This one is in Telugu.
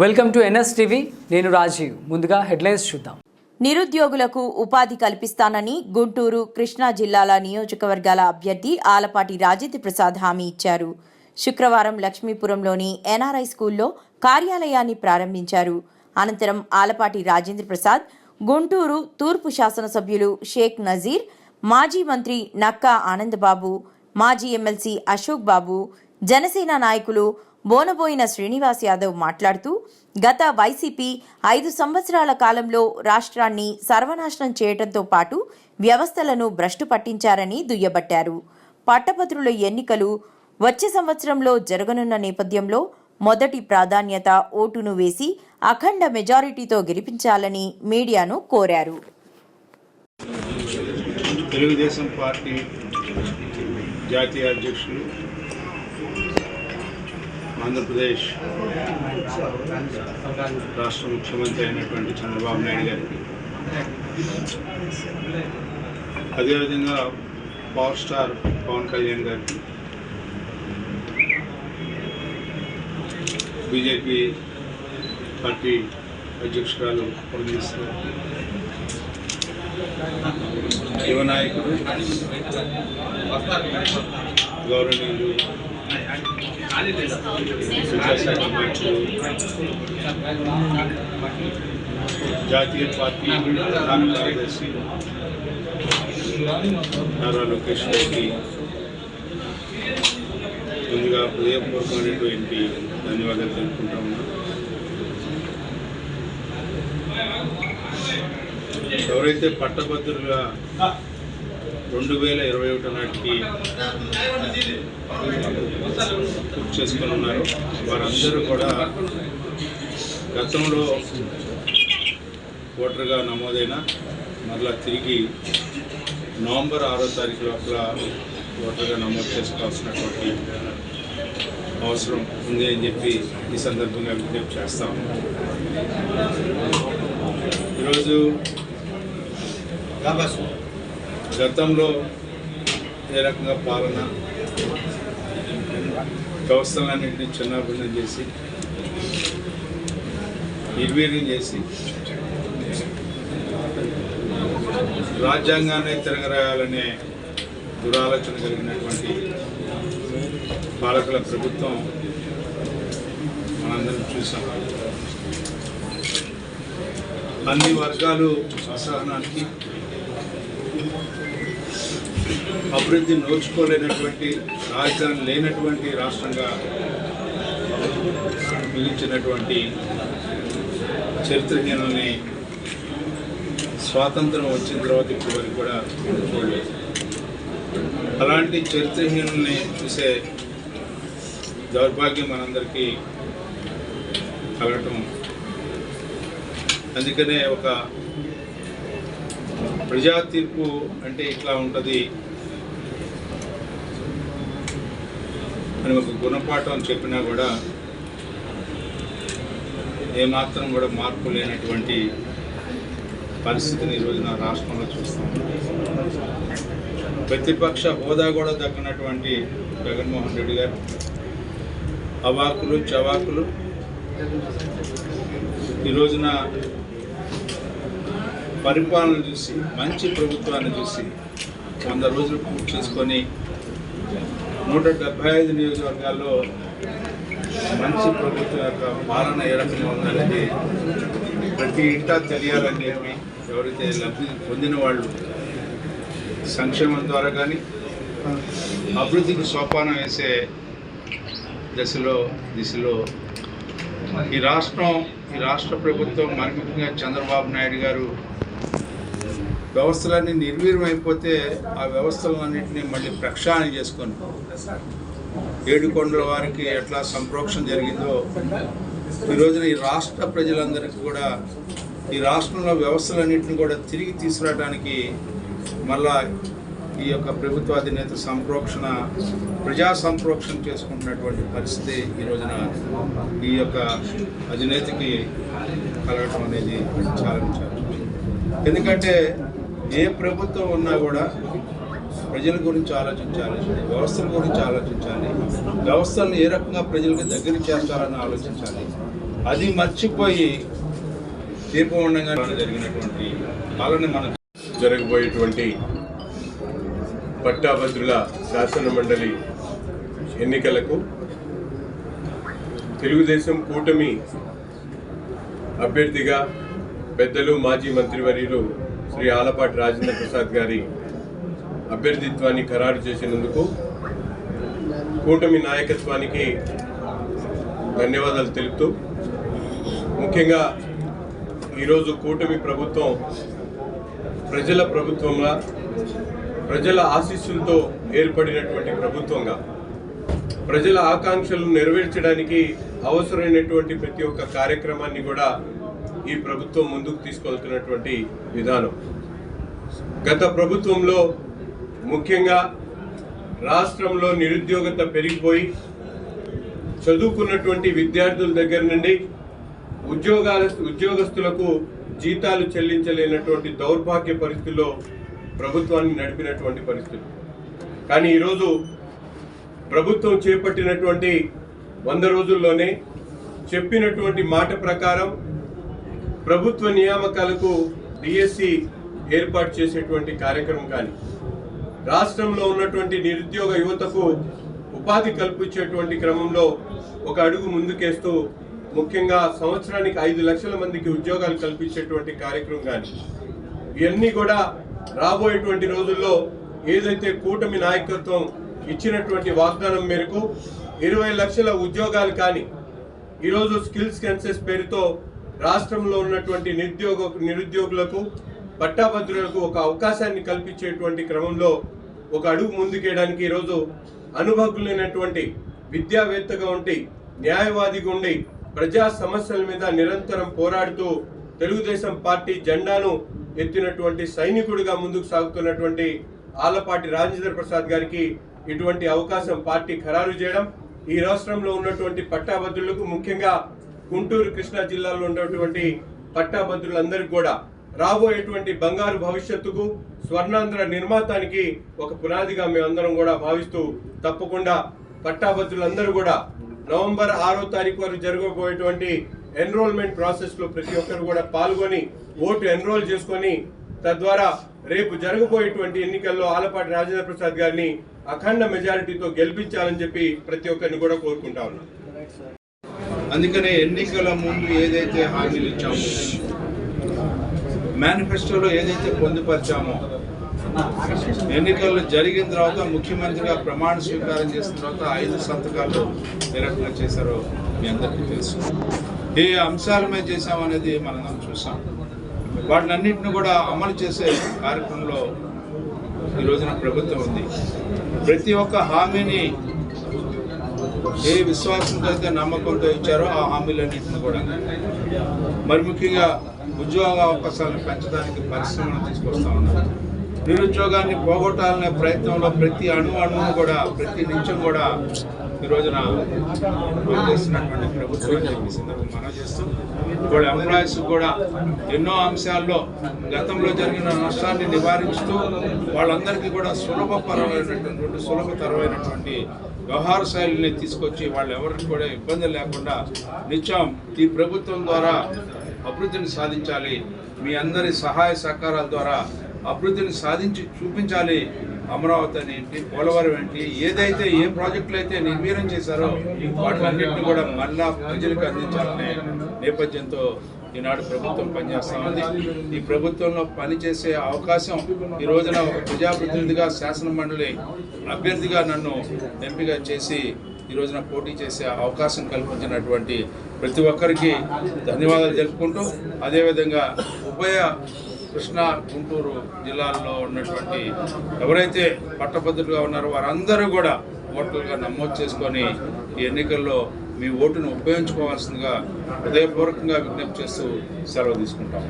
Welcome to NS TV. నేను రాజీవ్. ముందుగా హెడ్లైన్స్ చూద్దాం. నిరుద్యోగులకు ఉపాధి కల్పిస్తానని గుంటూరు కృష్ణా జిల్లాల నియోజకవర్గాల అభ్యర్థి ఆలపాటి రాజేంద్ర ప్రసాద్ హామీ ఇచ్చారు. శుక్రవారం లక్ష్మీపురంలోని ఎన్ఆర్ఐ స్కూల్లో కార్యాలయాన్ని ప్రారంభించారు. అనంతరం ఆలపాటి రాజేంద్ర ప్రసాద్ గుంటూరు తూర్పు శాసనసభ్యులు షేక్ నజీర్ మాజీ మంత్రి నక్కా ఆనందబాబు మాజీ ఎమ్మెల్సీ అశోక్ బాబు జనసేన నాయకులు బోనబోయిన శ్రీనివాస్ యాదవ్ మాట్లాడుతూ గత వైసీపీ ఐదు సంవత్సరాల కాలంలో రాష్ట్రాన్ని సర్వనాశనం చేయడంతో పాటు వ్యవస్థలను భ్రష్టు పట్టించారని దుయ్యబట్టారు. పట్టభద్రుల ఎన్నికలు వచ్చే సంవత్సరంలో జరగనున్న నేపథ్యంలో మొదటి ప్రాధాన్యత ఓటును వేసి అఖండ మెజారిటీతో గెలిపించాలని మీడియాను కోరారు. తెలుగుదేశం పార్టీ జాతీయ అధ్యక్షులు ఆంధ్రప్రదేశ్ రాష్ట్ర ముఖ్యమంత్రి అయినటువంటి చంద్రబాబు నాయుడు గారికి అదేవిధంగా పవర్ స్టార్ పవన్ కళ్యాణ్ గారికి బీజేపీ పార్టీ అధ్యక్షురాలు పురంధేశ్వరి యువ నాయకుడు గౌరవనీయులు జాతీయ పార్టీ ప్రధాన కార్యదర్శి నారా లోకేష్ రెడ్డి ముందుగా హృదయపూర్వకమైనటువంటి ధన్యవాదాలు తెలుపుకుంటా ఉన్నాను ఎవరైతే పట్టభద్రులుగా రెండు వేల ఇరవై ఒకటి నాటికి బుక్ చేసుకుని ఉన్నారు. వారందరూ కూడా గతంలో ఓటర్గా నమోదైన మరలా తిరిగి నవంబర్ ఆరో తారీఖు లోపల ఓటర్గా నమోదు చేసుకోవాల్సినటువంటి అవసరం ఉంది అని చెప్పి ఈ సందర్భంగా విజ్ఞప్తి చేస్తాము ఈరోజు గతంలో ఏ రకంగా పాలన వ్యవస్థలన్నింటినీ చిన్నాభిన్నం చేసి నిర్వీర్యం చేసి రాజ్యాంగాన్ని తిరగరాయాలనే దురాలోచన కలిగినటువంటి పాలకుల ప్రభుత్వం మనందరం చూసాం. అన్ని వర్గాలు అసహనానికి అభివృద్ధి నోచుకోలేనటువంటి రాజధాని లేనటువంటి రాష్ట్రంగా మిగిల్చినటువంటి చరిత్రహీనుల్ని స్వాతంత్రం వచ్చిన తర్వాత ఇప్పటి వరకు కూడా చూడలేదు. అలాంటి చరిత్రహీనుల్ని చూసే దౌర్భాగ్యం మనందరికీ కలగటం. అందుకనే ఒక ప్రజా తీర్పు అంటే ఇట్లా ఉంటుంది. అని ఒక గుణపాఠం చెప్పినా కూడా ఏమాత్రం కూడా మార్పు లేనటువంటి పరిస్థితిని ఈరోజు నా రాష్ట్రంలో చూస్తాం. ప్రతిపక్ష హోదా కూడా దక్కినటువంటి జగన్మోహన్ రెడ్డి గారు అవాకులు చవాకులు. ఈ రోజున పరిపాలన చూసి మంచి ప్రభుత్వాన్ని చూసి వంద రోజులు పూర్తి చేసుకొని నూట డెబ్బై ఐదు నియోజకవర్గాల్లో మంచి ప్రభుత్వం యొక్క పాలన ఏ రకంగా ఉందనేది ప్రతి ఇంటా తెలియాలని చెప్పి ఎవరైతే లబ్ధి పొందిన వాళ్ళు సంక్షేమం ద్వారా కానీ అభివృద్ధికి సోపానం వేసే దశలో దిశలో ఈ రాష్ట్రం ఈ రాష్ట్ర ప్రభుత్వం మరి ముఖ్యంగా చంద్రబాబు నాయుడు గారు వ్యవస్థలన్నీ నిర్వీర్యం అయిపోతే ఆ వ్యవస్థలన్నింటినీ మళ్ళీ ప్రక్షాళన చేసుకొని ఏడుకొండల వారికి ఎట్లా సంప్రోక్షణ జరిగిందో ఈ రోజున ఈ రాష్ట్ర ప్రజలందరికీ కూడా ఈ రాష్ట్రంలో వ్యవస్థలన్నింటినీ కూడా తిరిగి తీసుకురావడానికి మళ్ళా ఈ యొక్క ప్రభుత్వ అధినేత సంప్రోక్షణ ప్రజా సంప్రోక్షణ చేసుకుంటున్నటువంటి పరిస్థితి ఈ రోజున ఈ యొక్క అధినేతకి కలగటం అనేది చాలా విచారం ఎందుకంటే ఏ ప్రభుత్వం ఉన్నా కూడా ప్రజల గురించి ఆలోచించాలి వ్యవస్థల గురించి ఆలోచించాలి వ్యవస్థలను ఏ రకంగా ప్రజలకు దగ్గర చేస్తారని ఆలోచించాలి. అది మర్చిపోయి తీర్పు ఉండగానే జరిగినటువంటి పాలన మనం జరగబోయేటువంటి పట్టాభద్రుల శాసన మండలి ఎన్నికలకు తెలుగుదేశం కూటమి అభ్యర్థిగా పెద్దలు మాజీ మంత్రివర్యులు శ్రీ ఆలపాటి రాజేంద్ర ప్రసాద్ గారి అభ్యర్థిత్వాన్ని ఖరారు చేసినందుకు కూటమి నాయకత్వానికి ధన్యవాదాలు తెలుపుతూ ముఖ్యంగా ఈరోజు కూటమి ప్రభుత్వం ప్రజల ప్రభుత్వంగా ప్రజల ఆశీస్సులతో ఏర్పడినటువంటి ప్రభుత్వంగా ప్రజల ఆకాంక్షలను నెరవేర్చడానికి అవసరమైనటువంటి ప్రతి ఒక్క కార్యక్రమాన్ని కూడా ఈ ప్రభుత్వం ముందుకు తీసుకెళ్తున్నటువంటి విధానం. గత ప్రభుత్వంలో ముఖ్యంగా రాష్ట్రంలో నిరుద్యోగత పెరిగిపోయి చదువుకున్నటువంటి విద్యార్థుల దగ్గర నుండి ఉద్యోగాల ఉద్యోగస్తులకు జీతాలు చెల్లించలేనటువంటి దౌర్భాగ్య పరిస్థితుల్లో ప్రభుత్వాన్ని నడిపినటువంటి పరిస్థితులు కానీ ఈరోజు ప్రభుత్వం చేపట్టినటువంటి వంద రోజుల్లోనే చెప్పినటువంటి మాట ప్రకారం ప్రభుత్వ నియామకాలకు డిఎస్సి ఏర్పాటు చేసేటువంటి కార్యక్రమం కానీ రాష్ట్రంలో ఉన్నటువంటి నిరుద్యోగ యువతకు ఉపాధి కల్పించేటువంటి క్రమంలో ఒక అడుగు ముందుకేస్తూ ముఖ్యంగా సంవత్సరానికి ఐదు లక్షల మందికి ఉద్యోగాలు కల్పించేటువంటి కార్యక్రమం కానీ ఇవన్నీ కూడా రాబోయేటువంటి రోజుల్లో ఏదైతే కూటమి నాయకత్వం ఇచ్చినటువంటి వాగ్దానం మేరకు ఇరవై లక్షల ఉద్యోగాలు కానీ ఈరోజు స్కిల్స్ కెన్సెస్ పేరుతో రాష్ట్రంలో ఉన్నటువంటి నిరుద్యోగ నిరుద్యోగులకు పట్టాభద్రులకు ఒక అవకాశాన్ని కల్పించేటువంటి క్రమంలో ఒక అడుగు ముందుకేయడానికి ఈరోజు అనుభవజ్ఞులైనటువంటి విద్యావేత్తగా ఉండి న్యాయవాదిగా ఉండి ప్రజా సమస్యల మీద నిరంతరం పోరాడుతూ తెలుగుదేశం పార్టీ జెండాను ఎత్తినటువంటి సైనికుడిగా ముందుకు సాగుతున్నటువంటి ఆలపాటి రాజేంద్ర ప్రసాద్ గారికి ఇటువంటి అవకాశం పార్టీ ఖరారు చేయడం ఈ రాష్ట్రంలో ఉన్నటువంటి పట్టాభద్రులకు ముఖ్యంగా గుంటూరు కృష్ణా జిల్లాలో ఉన్నటువంటి పట్టాభద్రులందరికీ కూడా రాబోయేటువంటి బంగారు భవిష్యత్తుకు స్వర్ణాంధ్ర నిర్మాతానికి ఒక పునాదిగా మేమందరం కూడా భావిస్తూ తప్పకుండా పట్టాభద్రులందరూ కూడా నవంబర్ ఆరో తారీఖు వరకు జరగబోయేటువంటి ఎన్రోల్మెంట్ ప్రాసెస్లో ప్రతి ఒక్కరు కూడా పాల్గొని ఓటు ఎన్రోల్ చేసుకొని తద్వారా రేపు జరగబోయేటువంటి ఎన్నికల్లో ఆలపాటి రాజేంద్ర ప్రసాద్ గారిని అఖండ మెజారిటీతో గెలిపించాలని చెప్పి ప్రతి ఒక్కరిని కూడా కోరుకుంటా ఉన్నాం. అందుకనే ఎన్నికల ముందు ఏదైతే హామీలు ఇచ్చామో మేనిఫెస్టోలో ఏదైతే పొందుపరిచామో ఎన్నికలు జరిగిన తర్వాత ముఖ్యమంత్రిగా ప్రమాణ స్వీకారం చేసిన తర్వాత ఐదు సంతకాలు ఏ రకంగా చేశారో మీ అందరికీ తెలుసు. ఏ అంశాల మీద చేశామనేది మనం చూసాం. వాటినన్నింటిని కూడా అమలు చేసే కార్యక్రమంలో ఈ రోజున ప్రభుత్వం ఉంది. ప్రతి ఒక్క హామీని ఏ విశ్వాసంతో అయితే నమ్మకంతో ఇచ్చారో ఆ హామీలన్నింటిని కూడా. మరి ముఖ్యంగా ఉద్యోగ అవకాశాలను పెంచడానికి పరిశ్రమలు తీసుకొస్తా ఉన్నారు. నిరుద్యోగాన్ని పోగొట్టాలనే ప్రయత్నంలో ప్రతి అణు అణువును కూడా ప్రతి నిత్యం కూడా ఈ రోజున చేస్తున్నటువంటి ప్రభుత్వం మనం చేస్తూ ఇప్పుడు ఎంప్లాయీస్ కూడా ఎన్నో అంశాల్లో గతంలో జరిగిన నష్టాన్ని నివారిస్తూ వాళ్ళందరికీ కూడా సులభపరమైనటువంటి సులభతరమైనటువంటి వ్యవహార శైలిని తీసుకొచ్చి వాళ్ళు ఎవరికి కూడా ఇబ్బంది లేకుండా నిత్యం ఈ ప్రభుత్వం ద్వారా అభివృద్ధిని సాధించాలి. మీ అందరి సహాయ సహకారాల ద్వారా అభివృద్ధిని సాధించి చూపించాలి. అమరావతి అని ఏంటి పోలవరం ఏంటి ఏదైతే ఏ ప్రాజెక్టులు అయితే నిర్వీర్యం చేశారో వాటిలన్నింటినీ కూడా మళ్ళా ప్రజలకు అందించాలనే నేపథ్యంతో ఈనాడు ప్రభుత్వం పనిచేస్తూ ఉంది. ఈ ప్రభుత్వంలో పనిచేసే అవకాశం ఈ రోజున ఒక ప్రజాప్రతినిధిగా శాసన మండలి అభ్యర్థిగా నన్ను ఎంపిక చేసి ఈ రోజున పోటీ చేసే అవకాశం కల్పించినటువంటి ప్రతి ఒక్కరికి ధన్యవాదాలు తెలుపుకుంటూ అదేవిధంగా ఉభయ కృష్ణా గుంటూరు జిల్లాల్లో ఉన్నటువంటి ఎవరైతే పట్టభద్రులుగా ఉన్నారో వారందరూ కూడా ఓటర్లుగా నమోదు చేసుకొని ఈ ఎన్నికల్లో మీ ఓటును ఉపయోగించుకోవాల్సిందిగా హృదయపూర్వకంగా విజ్ఞప్తి చేస్తూ సెలవు తీసుకుంటాం.